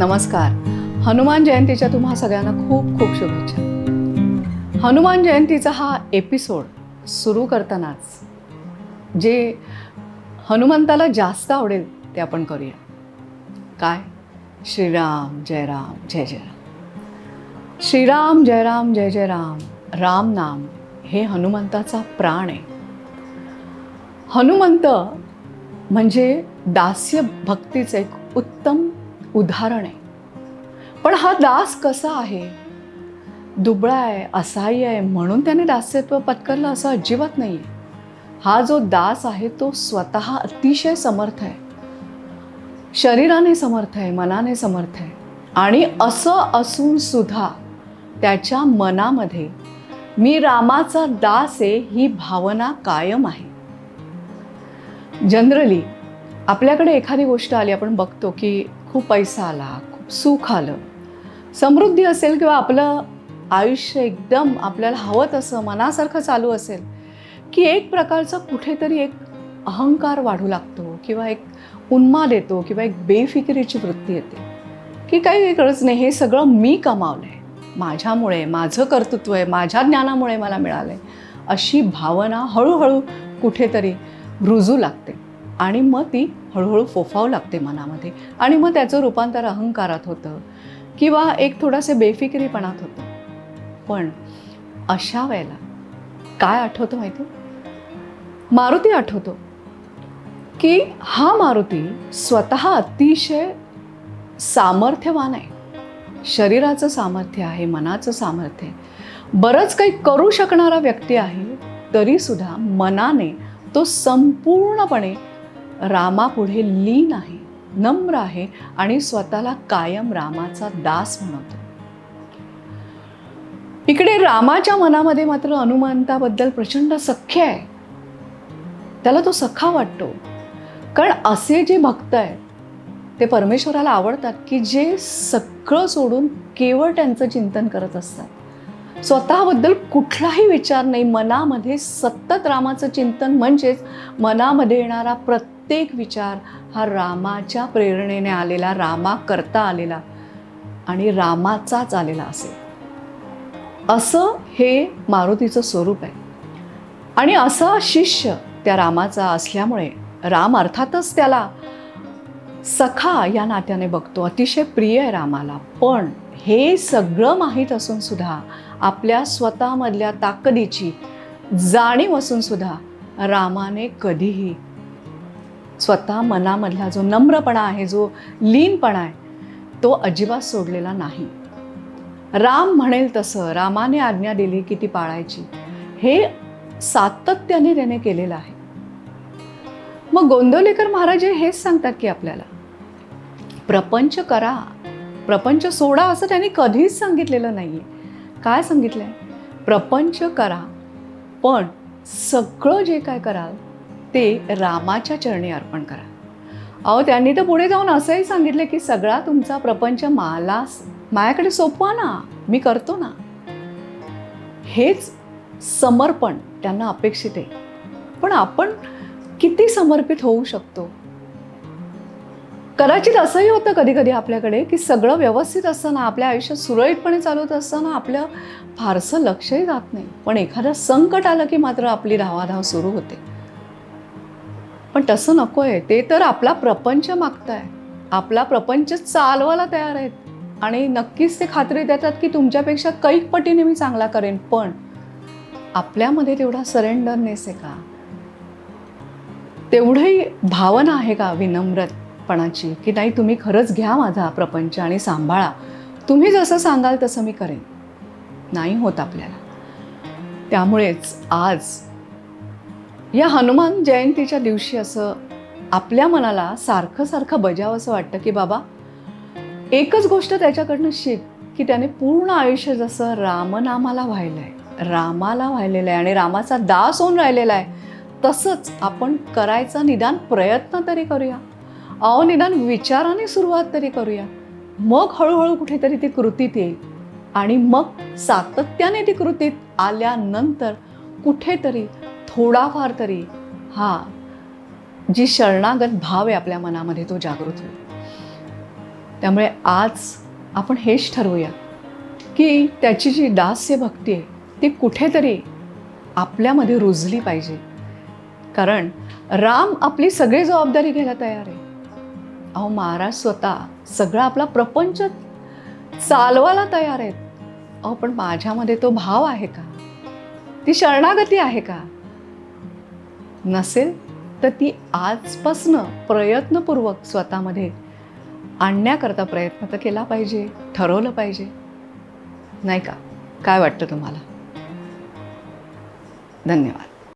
नमस्कार. हनुमान जयंतीच्या तुम्हा सगळ्यांना खूप खूप शुभेच्छा. हनुमान जयंतीचा हा एपिसोड सुरू करतानाच जे हनुमंताला जास्त आवडेल ते आपण करूया. काय? श्रीराम जय राम जय जय राम. श्रीराम जय राम जय जय राम राम नाम हे हनुमंताचा प्राण आहे. हनुमंत म्हणजे दास्य भक्तीचं एक उत्तम उदाहरण आहे. पण हा दास कसा आहे? दुबळा आहे असहाय्य आहे म्हणून त्याने दास्यत्व पत्करलं असं अजिबात नाही आहे हा जो दास आहे तो स्वतः अतिशय समर्थ आहे. शरीराने समर्थ आहे मनाने समर्थ आहे. आणि असं असून सुद्धा त्याच्या मनामध्ये मी रामाचा दास आहे ही भावना कायम आहे. जनरली आपल्याकडे एखादी गोष्ट आली आपण बघतो की खूप पैसा आला खूप सुख आलं. समृद्धी असेल किंवा आपलं आयुष्य एकदम आपल्याला हवं तसं मनासारखं चालू असेल की एक प्रकारचा कुठेतरी एक अहंकार वाढू लागतो किंवा एक उन्माद येतो किंवा एक बेफिकिरीची वृत्ती येते की काही गरज नाही हे सगळं मी कमावलं आहे माझ्यामुळे माझं कर्तृत्व आहे माझ्या ज्ञानामुळे मला मिळालं आहे अशी भावना हळूहळू कुठेतरी रुजू लागते. आणि मग ती हळूहळू फोफावू लागते मनामध्ये. आणि मग त्याचं रूपांतर अहंकारात होतं. किंवा एक थोडासे बेफिकिरीपणात होतं. पण अशा वेळेला काय आठवतं माहिती? मारुती आठवतो की हा मारुती स्वतः अतिशय सामर्थ्यवान आहे. शरीराचं सामर्थ्य आहे मनाचं सामर्थ्य बरंच काही करू शकणारा व्यक्ती आहे तरीसुद्धा मनाने तो संपूर्णपणे रामापुढे लीन आहे नम्र आहे आणि स्वतःला कायम रामाचा दास म्हणतो. इकडे रामाच्या मनामध्ये मात्र हनुमंताबद्दल प्रचंड सख्य आहे. त्याला तो सखा वाटतो. कारण असे जे भक्त आहेत ते परमेश्वराला आवडतात की जे सगळं सोडून केवळ त्यांचं चिंतन करत असतात. स्वतःबद्दल कुठलाही विचार नाही. मनामध्ये सतत रामाचं चिंतन म्हणजेच मनामध्ये येणारा प्रत्येक प्रत्येक विचार हा रामाच्या प्रेरणेने आलेला रामा करता आलेला आणि रामाचाच आलेला असेल. असं हे मारुतीचं स्वरूप आहे. आणि असा शिष्य त्या रामाचा असल्यामुळे राम अर्थातच त्याला सखा या नात्याने बघतो. अतिशय प्रिय आहे रामाला. पण हे सगळं माहीत असून सुद्धा आपल्या स्वतःमधल्या ताकदीची जाणीव असून सुद्धा रामाने कधीही स्वतः मनामधला जो नम्रपणा आहे जो लीनपणा आहे तो अजिबात सोडलेला नाही. राम म्हणेल तसं रामाने आज्ञा दिली की ती पाळायची. हे सातत्याने त्याने केलेलं आहे. मग गोंदवलेकर महाराज हेच सांगतात की आपल्याला प्रपंच करा प्रपंच सोडा असं त्यांनी कधीच सांगितलेलं नाही आहे काय सांगितलं आहे प्रपंच करा पण सगळं जे काय कराल ते रामाच्या चरणी अर्पण करा. अहो त्यांनी तर पुढे जाऊन असंही सांगितलं की सगळा तुमचा प्रपंच मला माझ्याकडे सोपवा ना मी करतो ना. हेच समर्पण त्यांना अपेक्षित आहे. पण आपण किती समर्पित होऊ शकतो? कदाचित असंही होतं कधी कधी आपल्याकडे की सगळं व्यवस्थित असताना आपल्या आयुष्यात सुरळीतपणे चालवत असताना आपलं फारसं लक्षही जात नाही. पण एखादं संकट आलं की मात्र आपली धावाधाव सुरू होते. पण तसं नको आहे ते तर आपला प्रपंच मागताय. आपला प्रपंच चालवायला तयार आहेत. आणि नक्कीच ते खात्री देतात की तुमच्यापेक्षा कैक पटीने मी चांगला करेन. पण आपल्यामध्ये तेवढा सरेंडरनेस आहे का? तेवढी भावना आहे का विनम्रपणाची? की नाही तुम्ही खरंच घ्या माझा प्रपंच आणि सांभाळा. तुम्ही जसं सांगाल तसं मी करेन. नाही होत आपल्याला. त्यामुळेच आज या हनुमान जयंतीच्या दिवशी असं आपल्या मनाला सारखं सारखं बजाव असं वाटतं की बाबा एकच गोष्ट त्याच्याकडनं शिक की त्याने पूर्ण आयुष्य जसं रामनामाला व्हायलं आहे रामाला व्हायलेलं आहे आणि रामाचा दास होऊन राहिलेला आहे तसंच आपण करायचा निदान प्रयत्न तरी करूया. अहो निदान विचाराने सुरुवात तरी करूया. मग हळूहळू कुठेतरी ती कृतीत येईल आणि मग सातत्याने ती कृतीत आल्यानंतर कुठेतरी थोडाफार तरी हा जी शरणागत भाव आहे आपल्या मनामध्ये तो जागृत होईल. त्यामुळे आज आपण हेच ठरवूया की त्याची जी दास्य भक्ती आहे ती कुठेतरी आपल्यामध्ये रुजली पाहिजे. कारण राम आपली सगळी जबाबदारी घ्यायला तयार आहे. अहो महाराज स्वतः सगळा आपला प्रपंच चालवायला तयार आहेत. अहो पण माझ्यामध्ये तो भाव आहे का? ती शरणागती आहे का? नसेल तर ती आजपासनं प्रयत्नपूर्वक स्वतःमध्ये आणण्याकरता प्रयत्न तर केला पाहिजे ठरवलं पाहिजे. नाही का? काय वाटतं तुम्हाला? धन्यवाद.